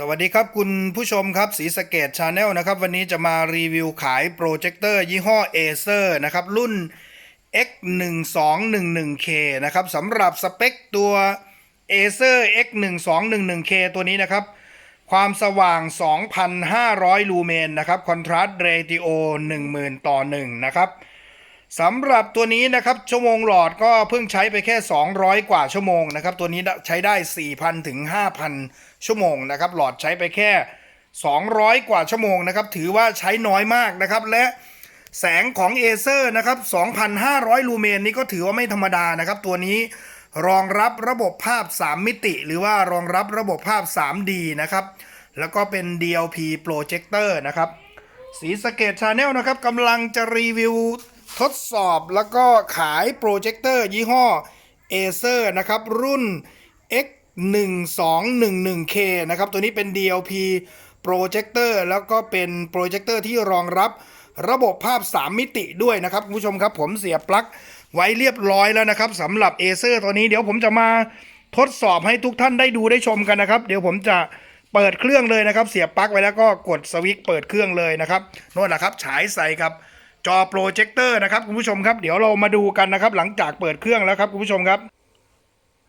สวัสดีครับคุณผู้ชมครับสีสเกตชาแนลนะครับวันนี้จะมารีวิวขายโปรเจคเตอร์ยี่ห้อ Acer นะครับรุ่น X1211K นะครับสำหรับสเปคตัว Acer X1211K ตัวนี้นะครับ ความสว่าง 2,500 ลูเมนนะครับคอนทราสต์เรติโอ10,000 ต่อ 1 นะครับสำหรับตัวนี้นะครับชั่วโมงหลอดก็เพิ่งใช้ไปแค่ 200 กว่าชั่วโมงนะครับตัวนี้ใช้ได้ 4,000 ถึง 5,000 ชั่วโมงนะครับ หลอดใช้ไปแค่ 200 กว่าชั่วโมงนะครับ ถือว่าใช้น้อยมากนะครับ และแสงของ a อเซอร์นะครับ 2,500 ลูเมนนี่ก็ถือว่าไม่ธรรมดานะครับ ตัวนี้รองรับระบบภาพ 3 มิติ หรือว่ารองรับระบบภาพ 3D นะครับ แล้วก็เป็น DLP projector นะครับ สีสเกตชาแนลนะครับกำลังจะรีวิวทดสอบแล้วก็ขายโปรเจคเตอร์ยี่ห้อ Acer นะครับ รุ่น 1211K นะครับ ตัวนี้เป็น DLP โปรเจคเตอร์แล้วก็เป็นโปรเจคเตอร์ที่รองรับระบบภาพ 3 มิติด้วยนะครับคุณผู้ชมครับ ผมเสียบปลั๊กไว้เรียบร้อยแล้วนะครับสำหรับ Acer ตัวนี้เดี๋ยวผมจะมาทดสอบให้ทุกท่านได้ดูได้ชมกันนะครับ เดี๋ยวผมจะเปิดเครื่องเลยนะครับ เสียบปลั๊กไว้แล้วก็กดสวิตช์เปิดเครื่องเลยนะครับโน่นแหละครับฉายใส่กับจอโปรเจคเตอร์นะครับคุณผู้ชมครับ เดี๋ยวเรามาดูกันนะครับ หลังจากเปิดเครื่องแล้วครับคุณผู้ชมครับ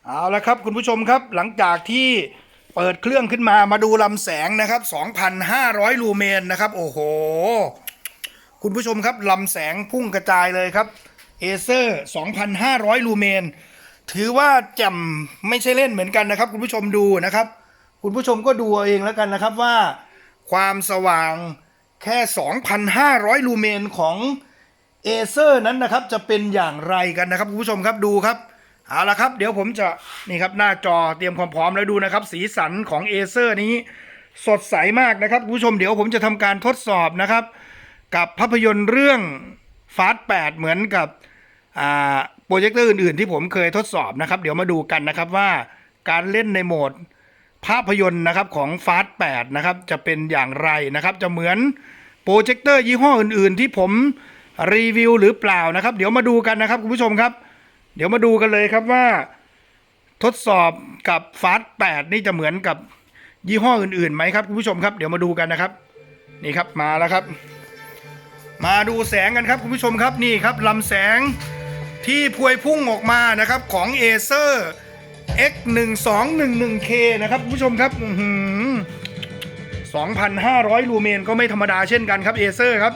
เอาละครับคุณผู้ชมครับหลังจากที่เปิดเครื่องขึ้นมามาดูลำแสงนะครับ 2,500 ลูเมนนะครับ โอ้โห คุณผู้ชมครับลำแสงพุ่งกระจายเลยครับเอเซอร์2,500 ลูเมน ถือว่าจ่มไม่ใช่เล่นเหมือนกันนะครับ คุณผู้ชมดูนะครับ คุณผู้ชมก็ดูเองแล้วกันนะครับว่า ความสว่างแค่ 2,500 ลูเมนของเอเซอร์นั้นนะครับ จะเป็นอย่างไรกันนะครับ คุณผู้ชมครับดูครับ เอาละครับ เดี๋ยวผมจะนี่ครับหน้าจอเตรียมความพร้อมแล้วดูนะครับ สีสันของเอเซอร์นี้สดใสมากนะครับคุณผู้ชมเดี๋ยวผมจะทำการทดสอบนะครับ กับภาพยนตร์เรื่องฟาส8เหมือนกับโปรเจคเตอร์อื่นๆ ที่ผมเคยทดสอบนะครับ เดี๋ยวมาดูกันนะครับว่าการเล่นในโหมดภาพยนตร์นะครับของฟาส8นะครับจะเป็นอย่างไรนะครับ จะเหมือนโปรเจคเตอร์ยี่ห้ออื่นๆ ที่ผมรีวิวหรือเปล่านะครับ เดี๋ยวมาดูกันนะครับคุณผู้ชมครับ เดี๋ยวมาดูกันเลยครับว่า ทดสอบกับฟาส8นี่จะเหมือนกับยี่ห้ออื่นๆไหมครับคุณผู้ชมครับ เดี๋ยวมาดูกันนะครับ นี่ครับมาแล้วครับ มาดูแสงกันครับคุณผู้ชมครับนี่ครับลำแสงที่พวยพุ่งออกมานะครับของ Acer X1211K นะครับคุณผู้ชมครับอื้อหือ2,500 ลูเมนก็ไม่ธรรมดาเช่นกันครับ Acer ครับ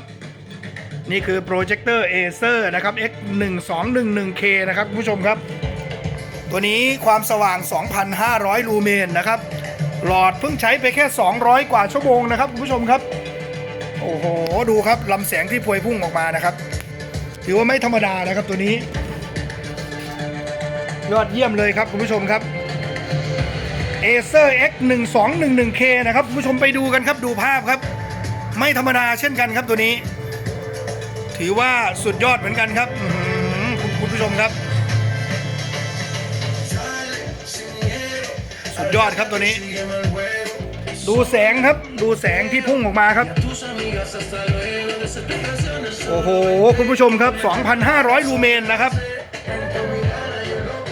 นี่คือโปรเจคเตอร์ Acer นะครับ X1211K นะครับผู้ชมครับ ตัวนี้ความสว่าง 2,500 ลูเมนนะครับ หลอดเพิ่งใช้ไปแค่ 200 กว่าชั่วโมงนะครับผู้ชมครับ โอ้โห ดูครับลำแสงที่พวยพุ่งออกมานะครับ ถือว่าไม่ธรรมดานะครับตัวนี้ ยอดเยี่ยมเลยครับคุณผู้ชมครับ Acer X 1 2 1 1 K นะครับคุณผู้ชมไปดูกันครับดูภาพครับ ไม่ธรรมดาเช่นกันครับตัวนี้ ถือว่าสุดยอดเหมือนกันครับคุณคุณผู้ชมครับ สุดยอดครับตัวนี้ ดูแสงครับดูแสงที่พุ่งออกมาครับ โอ้โห คุณผู้ชมครับ 2,500 ลูเมนนะครับ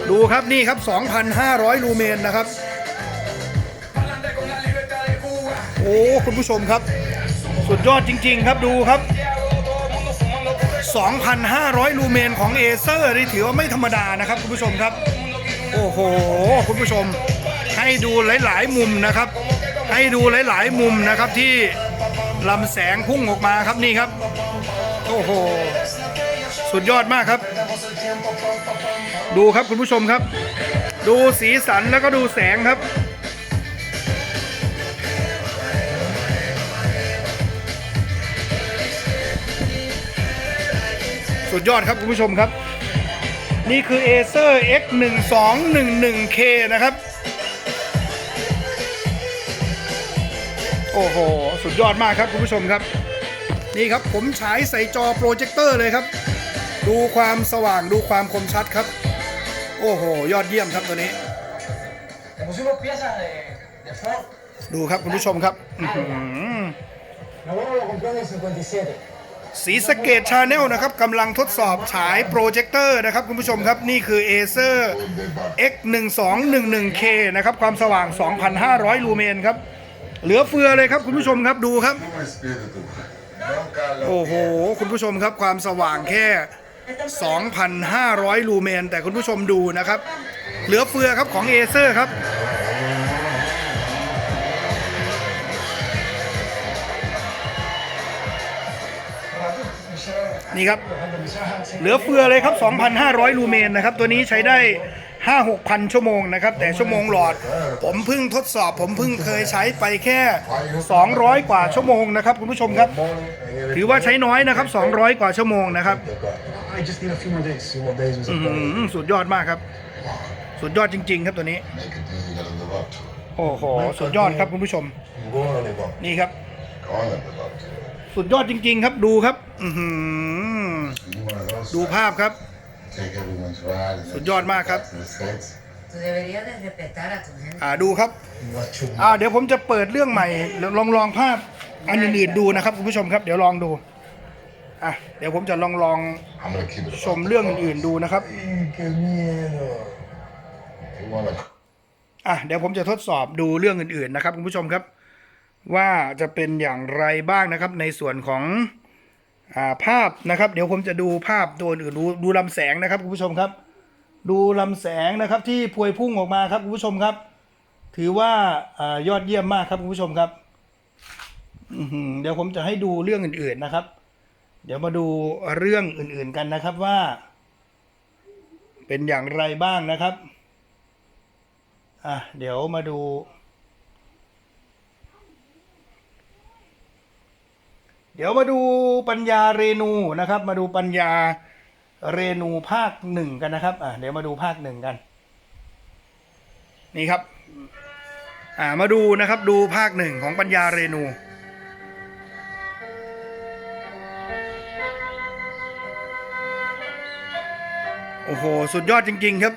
ดูครับนี่ครับ 2,500 ลูเมนนะครับ โอ้ คุณผู้ชมครับ สุดยอดจริง ๆ ครับดูครับ 2,500 ลูเมนของเอเซอร์นี่ถือว่าไม่ธรรมดานะครับคุณผู้ชมครับ โอ้โห คุณผู้ชม ให้ดูหลายๆ มุมนะครับ ให้ดูหลายๆ มุมนะครับที่ลำแสงพุ่งออกมาครับนี่ครับ โอ้โห สุดยอดมากครับ ดูครับคุณผู้ชมครับ ดูสีสันแล้วก็ดูแสงครับ สุดยอดครับคุณผู้ชมครับ นี่คือ Acer X 1 2 1 1 K นะครับ โอ้โห สุดยอดมากครับคุณผู้ชมครับ นี่ครับผมฉายใส่จอโปรเจคเตอร์เลยครับ ดูความสว่างดูความคมชัดครับ โอ้โห ยอดเยี่ยมครับตัวนี้ ดูครับคุณผู้ชมครับ สีสเกตชาแนลนะครับกำลังทดสอบฉายโปรเจคเตอร์นะครับคุณผู้ชมครับนี่คือ Acer X 1 2 1 1 K นะครับความสว่าง 2,500 ลูเมนครับ เหลือเฟือเลยครับคุณผู้ชมครับดูครับ โอ้โห คุณผู้ชมครับความสว่างแค่ 2,500 ลูเมน แต่คุณผู้ชมดูนะครับ เหลือเฟือครับของเอเซอร์ครับ นี่ครับ เหลือเฟือเลยครับ 2,500 ลูเมนนะครับ ตัวนี้ใช้ได้ 5 6 0 0 ชั่วโมงนะครับ แต่ชั่วโมงหลอด ผมเพิ่งทดสอบ ผมเพิ่งเคยใช้ไปแค่ 200 กว่าชั่วโมงนะครับ คุณผู้ชมครับ ถือว่าใช้น้อยนะครับ 200 กว่าชั่วโมงนะครับ I just need a few more days. Few more days. อื้อหือสุดยอดมากครับ สุดยอดจริง ๆ ครับตัวนี้ make it easy, you gotta live up to it. โอ้โห สุดยอดครับคุณผู้ชม I'm gonna live up to นี่ครับ it. Gonna live up to it. สุดยอดจริง ๆ ครับดูครับ อือหือ You one of those ดู types. ภาพครับ Take everyone's ride and then สุดยอดมากครับ back to the States. Tú deberías de respetar a tu gente. อ่าดูครับ What you อ่าเดี๋ยวผมจะเปิดเรื่องใหม่ลองลองภาพอันอื่นๆดูนะครับคุณผู้ชมครับ เดี๋ยวลองดูอะเดี๋ยวผมจะลองลอง I'm gonna keep it ชมเรื่องอื่นๆดูนะครับ Qué miedo. You wanna อะเดี๋ยวผมจะทดสอบดูเรื่องอื่นๆนะครับคุณผู้ชมครับ ว่าจะเป็นอย่างไรบ้างนะครับในส่วนของอ่า ภาพนะครับ เดี๋ยวผมจะดูภาพตัวอื่นดูดูลำแสงนะครับคุณผู้ชมครับ ดูลำแสงนะครับที่พวยพุ่งออกมาครับคุณผู้ชมครับ ถือว่าอยอดเยี่ยมมากครับคุณผู้ชมครับเดี๋ยวผมจะให้ดูเรื่องอื่น ๆนะครับ เดี๋ยวมาดูเรื่องอื่น ๆกันนะครับว่า เป็นอย่างไรบ้างนะครับอะเดี๋ยวมาดู เดี๋ยวมาดูปัญญาเรนูนะครับ มาดูปัญญาเรนูภาคหนึ่งกันนะครับอะเดี๋ยวมาดูภาคหนึ่งกัน นี่ครับ อ่ามาดูนะครับดูภาคหนึ่งของปัญญาเรนูโอ้โห สุดยอดจริง ๆ ครับ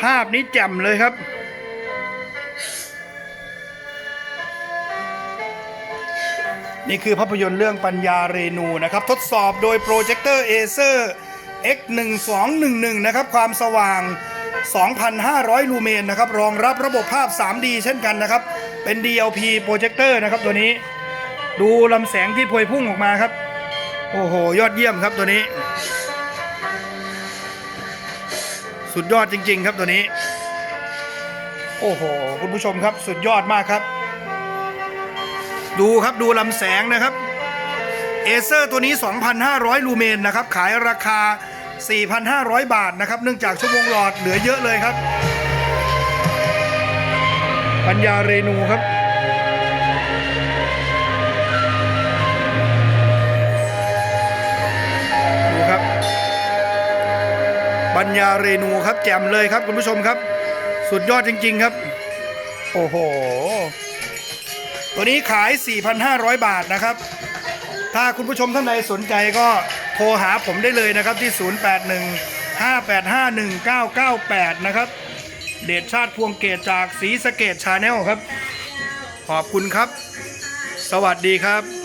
ภาพนี้แจ่มเลยครับ นี่คือภาพยนตร์เรื่องปัญญาเรนูนะครับ ทดสอบโดยโปรเจคเตอร์เอเซอร์ X1211 นะครับ ความสว่าง 2,500 ลูเมนนะครับ รองรับระบบภาพ 3D เช่นกันนะครับ เป็น DLP โปรเจคเตอร์นะครับตัวนี้ ดูลำแสงที่พวยพุ่งออกมาครับ โอ้โห ยอดเยี่ยมครับตัวนี้ สุดยอดจริง ๆ ครับตัวนี้ โอ้โห คุณผู้ชมครับ สุดยอดมากครับ ดูครับดูลำแสงนะครับเอเซอร์ตัวนี้ 2,500 ลูเมนนะครับ ขายราคา 4,500 บาทนะครับ เนื่องจากชั่วโมงหลอดเหลือเยอะเลยครับ ปัญญาเรนูครับ ดูครับ ปัญญาเรนูครับ แจ่มเลยครับคุณผู้ชมครับ สุดยอดจริง ๆ ครับ โอ้โห ตัวนี้ขาย 4,500 บาทนะครับ ถ้าคุณผู้ชมท่านใดสนใจก็โทรหาผมได้เลยนะครับที่ 081 585 1998 นะครับ เดชชาติพวงเกตจากสีสเกตชาแนลครับ ขอบคุณครับ สวัสดีครับ